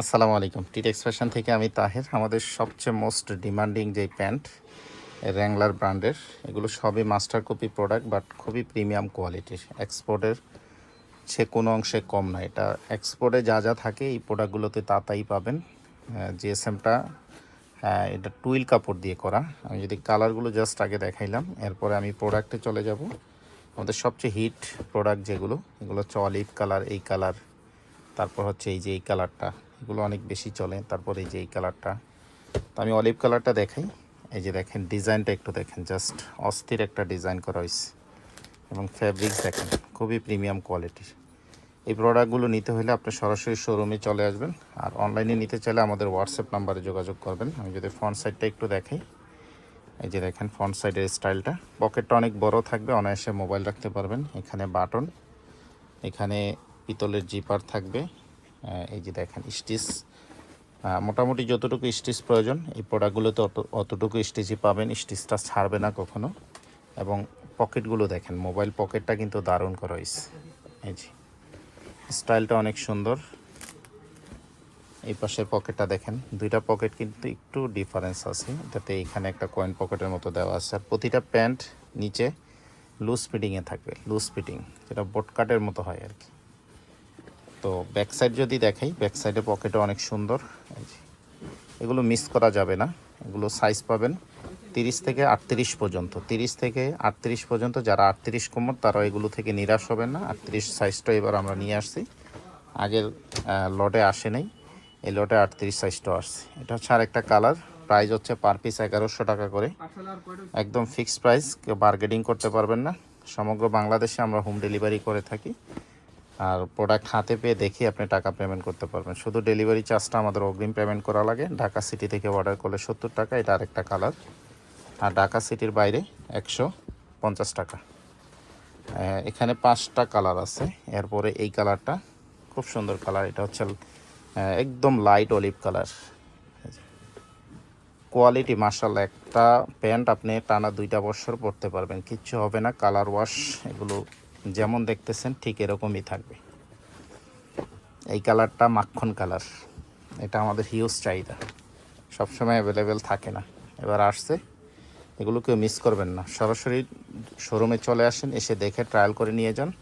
আসসালামু আলাইকুম। টিটেক্স ফ্যাশন থেকে আমি তাহের, আমাদের সবচেয়ে মোস্ট ডিমান্ডিং যে প্যান্ট র্যাংলার ব্র্যান্ডের, এগুলো সবই মাস্টার কপি প্রোডাক্ট, বাট খুবই প্রিমিয়াম কোয়ালিটির। এক্সপোর্টের সে কোনো অংশে কম না। এটা এক্সপোর্টে যা যা থাকে, এই প্রোডাক্টগুলোতে তা তাই পাবেন। জিএসএমটা এটা টুইল কাপড় দিয়ে করা। আমি যদি কালারগুলো জাস্ট আগে দেখাইলাম, এরপরে আমি প্রোডাক্টে চলে যাব। আমাদের সবচেয়ে হিট প্রোডাক্ট যেগুলো, এগুলো হচ্ছে অলিভ কালার, এই কালার, তারপর হচ্ছে এই যে এই কালারটা। এগুলো অনেক বেশি চলে, তারপরে এই যে এই কালারটা। তো আমি অলিভ কালারটা দেখাই। এই যে দেখেন, ডিজাইনটা একটু দেখেন, জাস্ট অস্থির একটা ডিজাইন করা হয়েছে। এবং ফ্যাব্রিক্স দেখেন, খুবই প্রিমিয়াম কোয়ালিটির এই প্রোডাক্টগুলো নিতে হলে আপনি সরাসরি শোরুমে চলে আসবেন। আর অনলাইনে নিতে চাইলে আমাদের হোয়াটসঅ্যাপ নাম্বারে যোগাযোগ করবেন। আমি যদি ফ্রন্ট সাইডটা একটু দেখাই। এই যে দেখেন ফ্রন্ট সাইডের স্টাইলটা পকেটটা অনেক বড় থাকবে, অনায়াসে মোবাইল রাখতে পারবেন। এখানে বাটন এখানে পিতলের জিপার থাকবে। এই যে দেখেন, স্টিচ। মোটামুটি যতটুকু স্টিচ প্রয়োজন, এই প্রোডাক্টগুলোতে অত, অতটুকু স্টিচই পাবেন। স্টিচটা ছাড়বে না কখনো। এবং পকেটগুলো দেখেন, মোবাইল পকেটটা কিন্তু দারুণ করা হয়েছে। এই যে, স্টাইলটা অনেক সুন্দর। এই পাশের পকেটটা দেখেন, দুইটা পকেট কিন্তু একটু ডিফারেন্স আছে। এটাতে এখানে একটা কয়েন পকেটের মতো দেওয়া আছে। আর প্রতিটা প্যান্ট নিচে লুজ ফিটিংয়ে থাকবে লুজ ফিটিং যেটা বোট কাটের মতো হয় আর কি। তো ব্যাক সাইড যদি দেখাই ব্যাক সাইডে পকেটও অনেক সুন্দর। এগুলো মিস করা যাবে না। এগুলো সাইজ পাবেন তিরিশ থেকে আটত্রিশ পর্যন্ত। তিরিশ থেকে আটত্রিশ পর্যন্ত, যারা আটত্রিশ কোমর তারা এগুলো থেকে নিরাশ হবেন না। আটত্রিশ সাইজটা এবার আমরা নিয়ে আসছি। আগের লটে আসে নাই। এই লটে আটত্রিশ সাইজটাও আসছে। এটা হচ্ছে আর একটা কালার প্রাইস হচ্ছে পার পিস এগারোশো টাকা করে। একদম ফিক্সড প্রাইস কেউ বার্গেনিং করতে পারবেন না। সমগ্র বাংলাদেশে আমরা হোম ডেলিভারি করে থাকি। আর প্রোডাক্ট হাতে পেয়ে দেখে আপনি টাকা পেমেন্ট করতে পারবেন। শুধু ডেলিভারি চার্জটা আমাদের অগ্রিম পেমেন্ট করা লাগে। ঢাকা সিটি থেকে অর্ডার করলে সত্তর টাকা, এটা আরেকটা কালার আর ঢাকা সিটির বাইরে একশো পঞ্চাশ টাকা। এখানে পাঁচটা কালার আছে। এরপরে এই কালারটা খুব সুন্দর কালার এটা হচ্ছে একদম light olive colour quality marshal একটা প্যান্ট আপনি টানা দুইটা বছর পরতে পারবেন। কিচ্ছু হবে না কালার ওয়াশ এগুলো যেমন দেখতেছেন, ঠিক এরকমই থাকবে। এই কালারটা মাখন কালার। এটা আমাদের হিউজ চাহিদা। সবসময় অ্যাভেলেবেল থাকে না। এবার আসছে। এগুলো কেউ মিস করবেন না। সরাসরি শোরুমে চলে আসেন, এসে দেখে ট্রায়াল করে নিয়ে যান।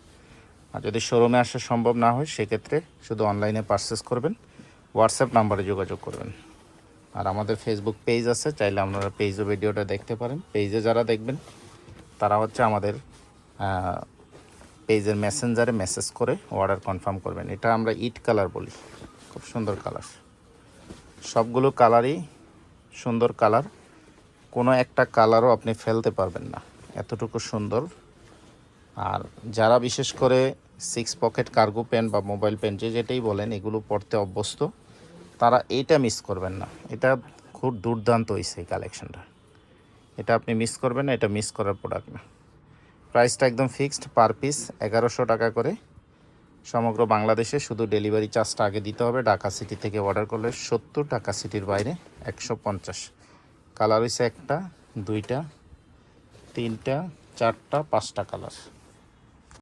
আর যদি শোরুমে আসা সম্ভব না হয়, সেক্ষেত্রে শুধু অনলাইনে পারচেস করবেন। হোয়াটসঅ্যাপ নাম্বারে যোগাযোগ করবেন। আর আমাদের ফেসবুক পেজ আছে, চাইলে আপনারা পেজও ভিডিওটা দেখতে পারেন। পেজে যারা দেখবেন, তারা হচ্ছে আমাদের পেজের মেসেঞ্জারে মেসেজ করে অর্ডার কনফার্ম করবেন। এটা আমরা ইট কালার বলি। খুব সুন্দর কালার সবগুলো কালারই সুন্দর কালার কোনো একটা কালারও আপনি ফেলতে পারবেন না। এতটুকু সুন্দর। আর যারা বিশেষ করে সিক্স পকেট কার্গো প্যান্ট বা মোবাইল প্যান্ট যে যেটাই বলেন, এগুলো পড়তে অভ্যস্ত, তারা এইটা মিস করবেন না। এটা খুব দুর্দান্ত হয়েছে এই কালেকশনটা এটা আপনি মিস করবেন না, এটা মিস করার প্রোডাক্ট না। প্রাইসটা একদম ফিক্সড পার পিস, এগারোশো টাকা করে। সমগ্র বাংলাদেশে শুধু ডেলিভারি চার্জটা আগে দিতে হবে। ঢাকা সিটি থেকে অর্ডার করলে সত্তর ঢাকা সিটির বাইরে একশো পঞ্চাশ। কালার হয়েছে একটা, দুইটা, তিনটা, চারটা, পাঁচটা কালার।